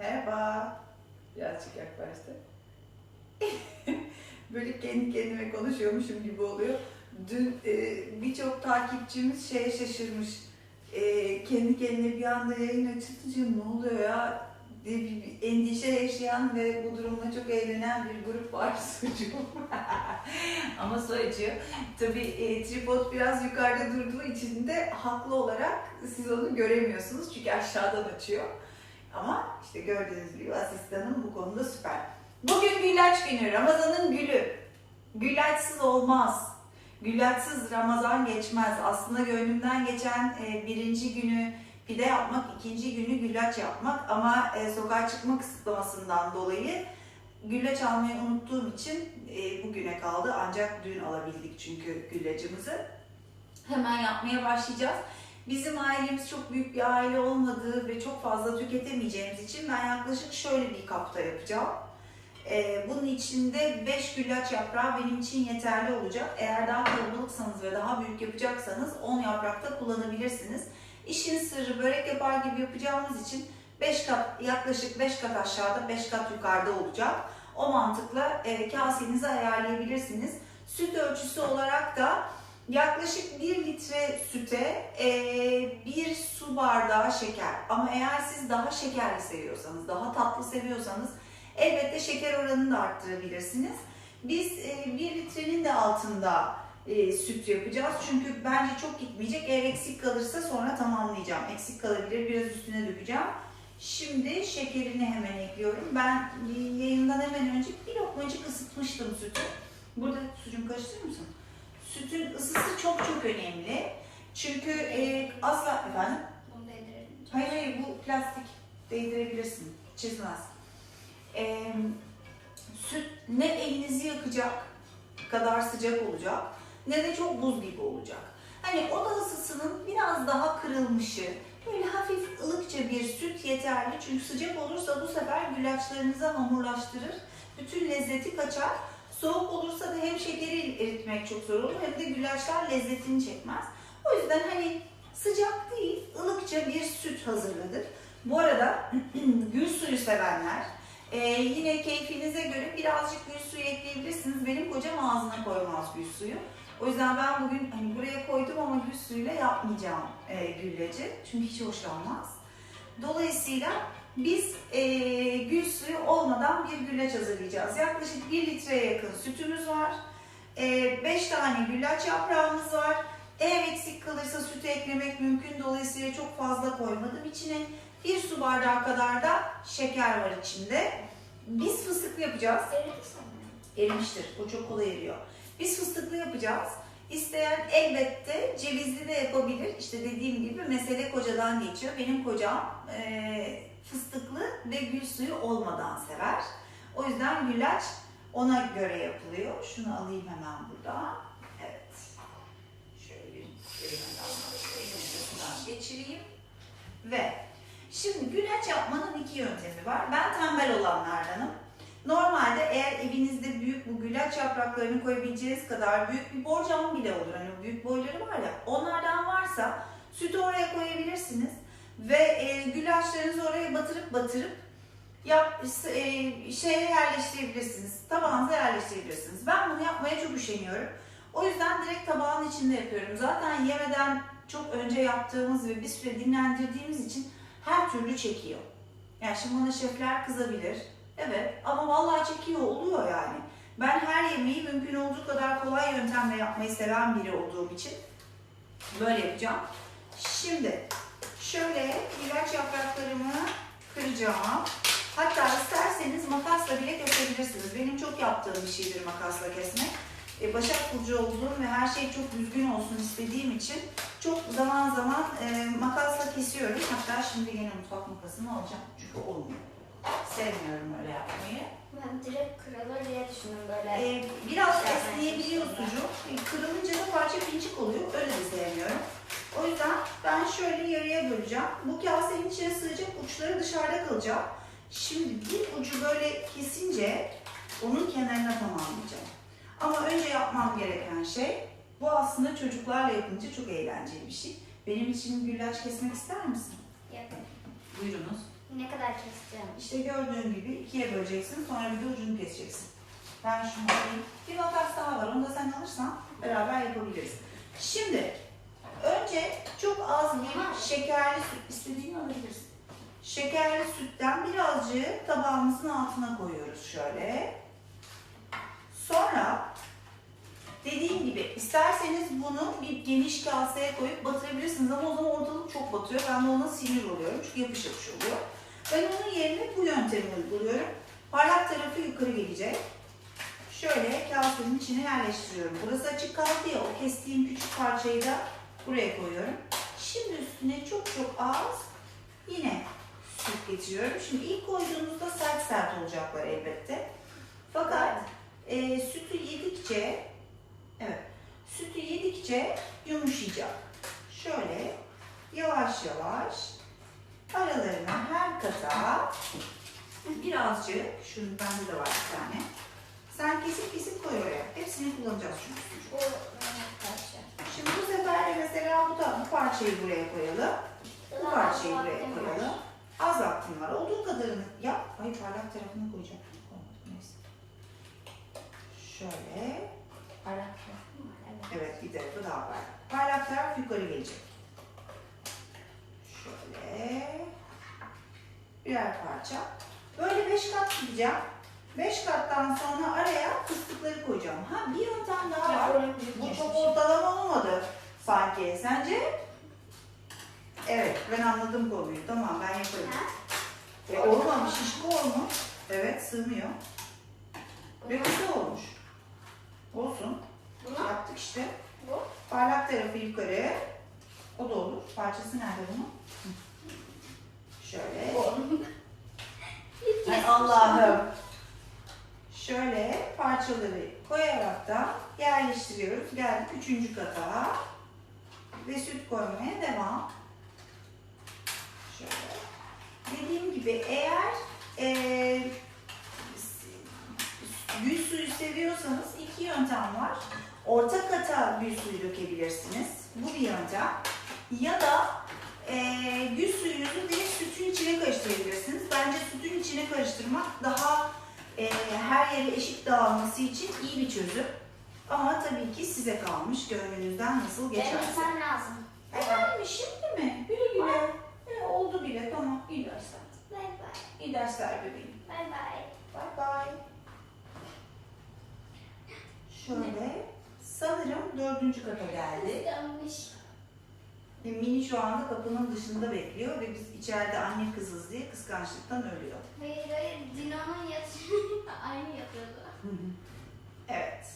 Merhaba. Birazcık yaklaştı. Böyle kendi kendime konuşuyormuşum gibi oluyor. Dün e, birçok takipçimiz şeye şaşırmış. E, kendi kendine bir anda yayın açılınca ne oluyor ya diye bir, bir endişe yaşayan ve bu durumla çok eğlenen bir grup var sucuğum. Ama su açıyor. Tabii e, tripod biraz yukarıda durduğu için de haklı olarak siz onu göremiyorsunuz çünkü aşağıdan açıyor. Ama işte gördüğünüz gibi asistanım bu konuda süper. Bugün güllaç günü, Ramazan'ın gülü. Güllaçsız olmaz. Güllaçsız Ramazan geçmez. Aslında gönlümden geçen e, birinci günü pide yapmak, ikinci günü güllaç yapmak ama e, sokağa çıkma kısıtlamasından dolayı güllaç almayı unuttuğum için e, bugüne kaldı. Ancak dün alabildik çünkü güllacımızı. Hemen yapmaya başlayacağız. Bizim ailemiz çok büyük bir aile olmadığı ve çok fazla tüketemeyeceğimiz için ben yaklaşık şöyle bir kapta yapacağım. Ee, bunun içinde 5 güllaç yaprağı benim için yeterli olacak. Eğer daha kalabalıksanız ve daha büyük yapacaksanız 10 yaprak da kullanabilirsiniz. İşin sırrı börek yapar gibi yapacağımız için 5 kat yaklaşık 5 kat aşağıda 5 kat yukarıda olacak. O mantıkla e, kasenizi ayarlayabilirsiniz. Süt ölçüsü olarak da Yaklaşık 1 litre süte 1 su bardağı şeker. Ama eğer siz daha şekerli seviyorsanız, daha tatlı seviyorsanız elbette şeker oranını da arttırabilirsiniz. Biz 1 litrenin de altında e, süt yapacağız. Çünkü bence çok gitmeyecek. Eğer eksik kalırsa sonra tamamlayacağım. Eksik kalabilir, biraz üstüne dökeceğim. Şimdi şekerini hemen ekliyorum. Ben e, yayından hemen önce bir lokmacık ısıtmıştım sütü. Burada sucuğum karıştırır mısın? Sütün ısısı çok çok önemli. Çünkü e, asla efendim Bunu değdirelim. hayır hayır bu plastik değdirebilirsin çizmez. E, süt ne elinizi yakacak kadar sıcak olacak ne de çok buz gibi olacak. Hani oda ısısının biraz daha kırılmışı, böyle hafif ılıkça bir süt yeterli. Çünkü sıcak olursa bu sefer güllaçlarınızı hamurlaştırır. Bütün lezzeti kaçar. Soğuk olursa da hem şekeri eritmek çok zor olur hem de güllaçlar lezzetini çekmez. O yüzden hani sıcak değil, ılıkça bir süt hazırladık. Bu arada gül suyu sevenler e, yine keyfinize göre birazcık gül suyu ekleyebilirsiniz. Benim kocam ağzına koymaz gül suyu. O yüzden ben bugün hani buraya koydum ama gül suyuyla yapmayacağım e, güllacı. Çünkü hiç hoşlanmaz. Dolayısıyla biz e, gül suyu olmadan bir güllaç hazırlayacağız. Yaklaşık 1 litreye yakın sütümüz var. 5 tane güllaç yaprağımız var. Eğer eksik kalırsa sütü eklemek mümkün. Dolayısıyla çok fazla koymadım içine. Bir su bardağı kadar da şeker var içinde. Biz fıstıklı yapacağız. Erimiştir. O çok kolay eriyor. Biz fıstıklı yapacağız. İsteyen elbette cevizli de yapabilir. İşte dediğim gibi mesele kocadan geçiyor. Benim kocam e, fıstıklı ve gül suyu olmadan sever. O yüzden güllaç ona göre yapılıyor. Şunu alayım hemen burada. Evet. Şöyle bir elimden geçireyim. Ve şimdi güllaç yapmanın iki yöntemi var. Ben tembel olanlardanım. Normalde eğer evinizde büyük bu güllaç yapraklarını koyabileceğiniz kadar büyük bir borcam bile olur. Hani büyük boyları var ya onlardan varsa sütü oraya koyabilirsiniz. Ve e, güllaçlarınızı oraya batırıp batırıp yap, e, şeye yerleştirebilirsiniz. Tabağınıza yerleştirebilirsiniz. Ben bunu yapmaya çok üşeniyorum. O yüzden direkt tabağın içinde yapıyorum. Zaten yemeden çok önce yaptığımız ve bir süre dinlendirdiğimiz için her türlü çekiyor. Yani şimdi bana şefler kızabilir. Evet ama vallahi çekiyor oluyor yani. Ben her yemeği mümkün olduğu kadar kolay yöntemle yapmayı seven biri olduğum için böyle yapacağım. Şimdi şöyle ilaç yapraklarımı kıracağım. Hatta isterseniz makasla bile kesebilirsiniz. Benim çok yaptığım bir şeydir makasla kesmek. E, Başak Burcu olduğum ve her şey çok düzgün olsun istediğim için çok zaman zaman e, makasla kesiyorum. Hatta şimdi yine mutfak makasını alacağım çünkü olmuyor. Sevmiyorum öyle yapmayı. Ben direkt kırılır diye düşündüm böyle. Ee, biraz esneyebiliyor sucuk. Ee, Kırılınca da parça pincik oluyor. Öyle de sevmiyorum. O yüzden ben şöyle yarıya böleceğim. Bu kasenin içine sığacak uçları dışarıda kalacak. Şimdi bir ucu böyle kesince onun kenarına tamamlayacağım. Ama önce yapmam gereken şey bu aslında çocuklarla yapınca çok eğlenceli bir şey. Benim için güllaç kesmek ister misin? Yapayım. Buyurunuz. Ne kadar keseceğim? İşte gördüğün gibi ikiye böleceksin. Sonra bir de ucunu keseceksin. Ben şunu alayım. Bir makas daha var. Onu da sen alırsan beraber yapabiliriz. Şimdi önce çok az bir şekerli süt istediğini alabilirsin. Şekerli sütten birazcık tabağımızın altına koyuyoruz şöyle. Sonra dediğim gibi isterseniz bunu bir geniş kaseye koyup batırabilirsiniz ama o zaman ortalık çok batıyor. Ben de ona sinir oluyorum çünkü yapış yapış oluyor. Ben onun yerine bu yöntemi uyguluyorum. Parlak tarafı yukarı gelecek. Şöyle kasenin içine yerleştiriyorum. Burası açık kaldı ya o kestiğim küçük parçayı da buraya koyuyorum. Şimdi üstüne çok çok az yine süt getiriyorum. Şimdi ilk koyduğunuzda sert sert olacaklar elbette. Fakat e, sütü yedikçe evet sütü yedikçe yumuşayacak. Şöyle yavaş yavaş aralarına her kata birazcık şunu bende de var bir tane. Sen kesip kesip koy oraya. Hepsini kullanacağız çünkü. Bu Mehmet parça. Şimdi bu mesela bu, da, bu parçayı buraya koyalım. Bu parçayı buraya koyalım. Az vaktim var. Olduğu kadarını yap. Hayır parlak tarafını koyacağım. Koymadım, Neyse. Şöyle. Parlak tarafı var, evet. Bir tarafı daha parlak. Parlak taraf yukarı gelecek. Şöyle. Birer parça. Böyle beş kat gideceğim. Beş kattan sonra araya fıstıkları koyacağım. Ha bir yöntem daha var. Bu çok ortalama olmadı sanki. Sence? Evet ben anladım konuyu. Tamam ben yaparım. E, olmamış şişko olmuş. Evet sığmıyor. Ve kısa olmuş. Olsun. bunu, Yaptık işte. bu. Parlak tarafı yukarı. O da olur. Parçası nerede bunun? Şöyle. Bu. Ay Allah'ım. Şöyle parçaları koyarak da yerleştiriyoruz. Geldik üçüncü kata. Ve süt koymaya devam. Şöyle. Dediğim gibi eğer eee gül suyu seviyorsanız iki yöntem var. Orta kata gül suyu dökebilirsiniz. Bu bir yöntem. Ya da eee gül suyunuzu direkt sütün içine karıştırabilirsiniz. Bence sütün içine karıştırmak daha eee, her yere eşit dağılması için iyi bir çözüm. Ama tabii ki size kalmış gönlünüzden nasıl geçerse. sen lazım. Efendim şimdi mi? Güle güle. E, oldu bile tamam iyi dersler. Bye bye. İyi dersler bebeğim. Bye bye. Bye bye. Şöyle sanırım dördüncü kata geldi. Kıskanmış. Ve Mini şu anda kapının dışında bekliyor ve biz içeride anne kızız diye kıskançlıktan ölüyor. Hayır hayır. Dino'nun yatışını aynı yapıyordu. Evet.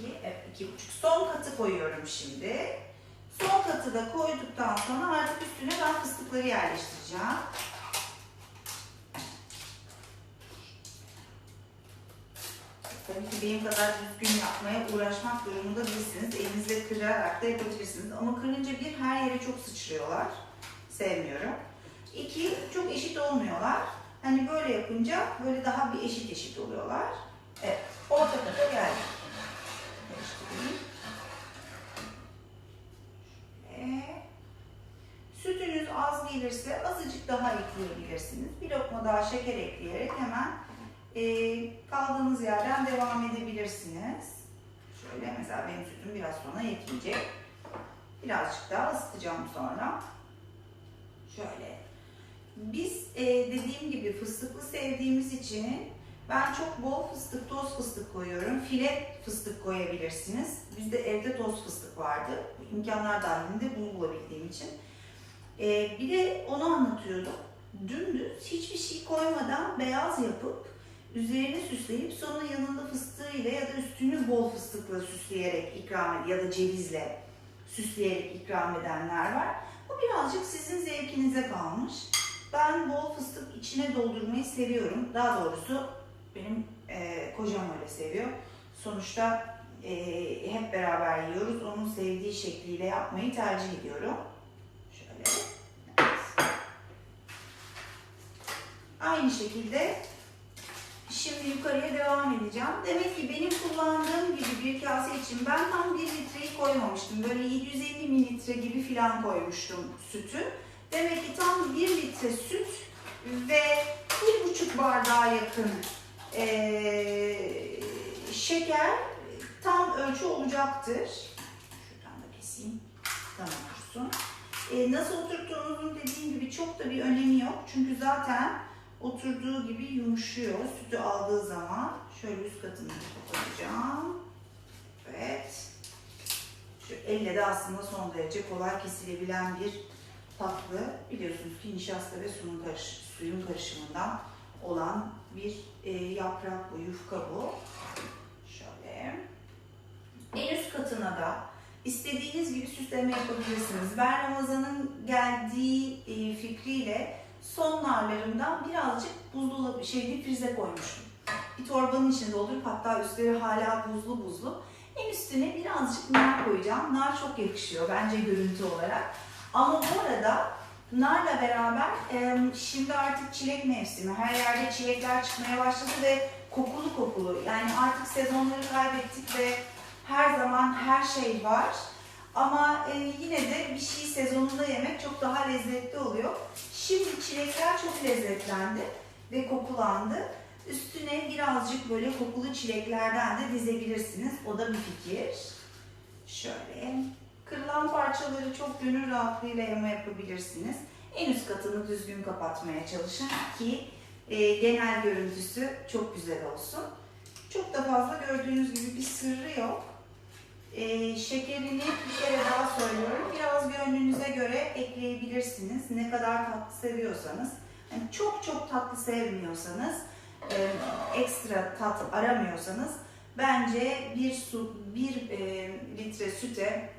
2, evet 2,5. Son katı koyuyorum şimdi. Son katı da koyduktan sonra artık üstüne ben fıstıkları yerleştireceğim. Tabii ki benim kadar düzgün yapmaya uğraşmak durumunda değilsiniz. Elinizle kırarak da yapabilirsiniz. Ama kırınca bir her yere çok sıçrıyorlar. Sevmiyorum. İki, çok eşit olmuyorlar. Hani böyle yapınca böyle daha bir eşit eşit oluyorlar. Evet, orta kata geldik. Şöyle. Sütünüz az gelirse azıcık daha ekleyebilirsiniz. Bir lokma daha şeker ekleyerek hemen e, kaldığınız yerden devam edebilirsiniz. Şöyle mesela benim sütüm biraz sonra yetmeyecek. Birazcık daha ısıtacağım sonra. Şöyle. Biz e, dediğim gibi fıstıklı sevdiğimiz için ben çok bol fıstık, toz fıstık koyuyorum. File fıstık koyabilirsiniz. Bizde evde toz fıstık vardı. İmkanlar dahilinde bunu bulabildiğim için. E, bir de onu anlatıyordum. Dümdüz hiçbir şey koymadan beyaz yapıp üzerini süsleyip sonra yanında fıstığıyla ya da üstünü bol fıstıkla süsleyerek ikram ed- ya da cevizle süsleyerek ikram edenler var. Bu birazcık sizin zevkinize kalmış. Ben bol fıstık içine doldurmayı seviyorum. Daha doğrusu benim e, kocam öyle seviyor. Sonuçta e, hep beraber yiyoruz. Onun sevdiği şekliyle yapmayı tercih ediyorum. Şöyle. Evet. Aynı şekilde Şimdi yukarıya devam edeceğim. Demek ki benim kullandığım gibi bir kase için ben tam 1 litreyi koymamıştım. Böyle 750 mililitre gibi filan koymuştum sütü. Demek ki tam 1 litre süt ve 1,5 bardağa yakın eee, şeker tam ölçü olacaktır. Şuradan da keseyim. Tamam olsun. E, nasıl oturttuğunuzun dediğim gibi çok da bir önemi yok. Çünkü zaten oturduğu gibi yumuşuyor sütü aldığı zaman. Şöyle üst katını kapatacağım. Evet. Şu elle de aslında son derece kolay kesilebilen bir tatlı. Biliyorsunuz ki nişasta ve suyun karışımından olan bir e, yaprak bu, yufka bu. Şöyle. En üst katına da istediğiniz gibi süsleme yapabilirsiniz. Ben Ramazan'ın geldiği e, fikriyle son narlarımdan birazcık buzdolabı şey frize koymuştum. Bir torbanın içine doldurup hatta üstleri hala buzlu buzlu. En üstüne birazcık nar koyacağım. Nar çok yakışıyor bence görüntü olarak. Ama bu arada narla beraber e, şimdi artık çilek mevsimi. Her yerde çilekler çıkmaya başladı ve kokulu kokulu. Yani artık sezonları kaybettik ve her zaman her şey var. Ama e, yine de bir şey sezonunda yemek çok daha lezzetli oluyor. Şimdi çilekler çok lezzetlendi ve kokulandı. Üstüne birazcık böyle kokulu çileklerden de dizebilirsiniz. O da bir fikir. Şöyle kırılan parçaları çok gönül rahatlığıyla yama yapabilirsiniz. En üst katını düzgün kapatmaya çalışın ki e, genel görüntüsü çok güzel olsun. Çok da fazla gördüğünüz gibi bir sırrı yok. Ee, şekerini bir kere daha söylüyorum. Biraz gönlünüze göre ekleyebilirsiniz. Ne kadar tatlı seviyorsanız. Yani çok çok tatlı sevmiyorsanız, e, ekstra tat aramıyorsanız bence bir su, bir e, litre süte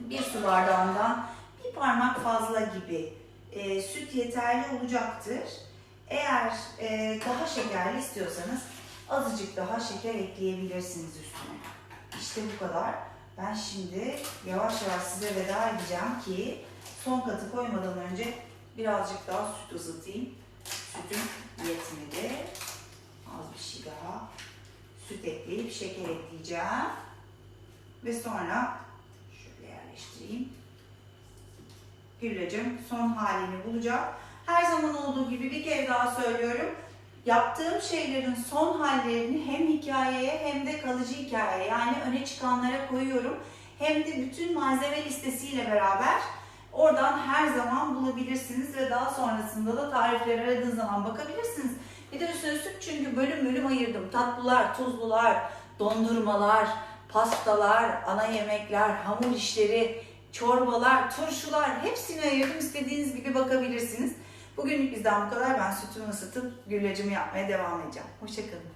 bir su bardağından bir parmak fazla gibi e, süt yeterli olacaktır. Eğer e, daha şekerli istiyorsanız azıcık daha şeker ekleyebilirsiniz üstüne. İşte bu kadar. Ben şimdi yavaş yavaş size veda edeceğim ki son katı koymadan önce birazcık daha süt ısıtayım. Sütüm yetmedi. Az bir şey daha. Süt ekleyip şeker ekleyeceğim. Ve sonra şöyle yerleştireyim. Güllacım son halini bulacak. Her zaman olduğu gibi bir kere daha söylüyorum. Yaptığım şeylerin son hallerini hem hikayeye hem de kalıcı hikayeye yani öne çıkanlara koyuyorum. Hem de bütün malzeme listesiyle beraber oradan her zaman bulabilirsiniz ve daha sonrasında da tarifleri aradığınız zaman bakabilirsiniz. Bir de üstüne süt çünkü bölüm bölüm ayırdım. Tatlılar, tuzlular, dondurmalar, pastalar, ana yemekler, hamur işleri, çorbalar, turşular hepsini ayırdım. İstediğiniz gibi bakabilirsiniz. Bugünlük bizden bu kadar. Ben sütümü ısıtıp güllacımı yapmaya devam edeceğim. Hoşçakalın.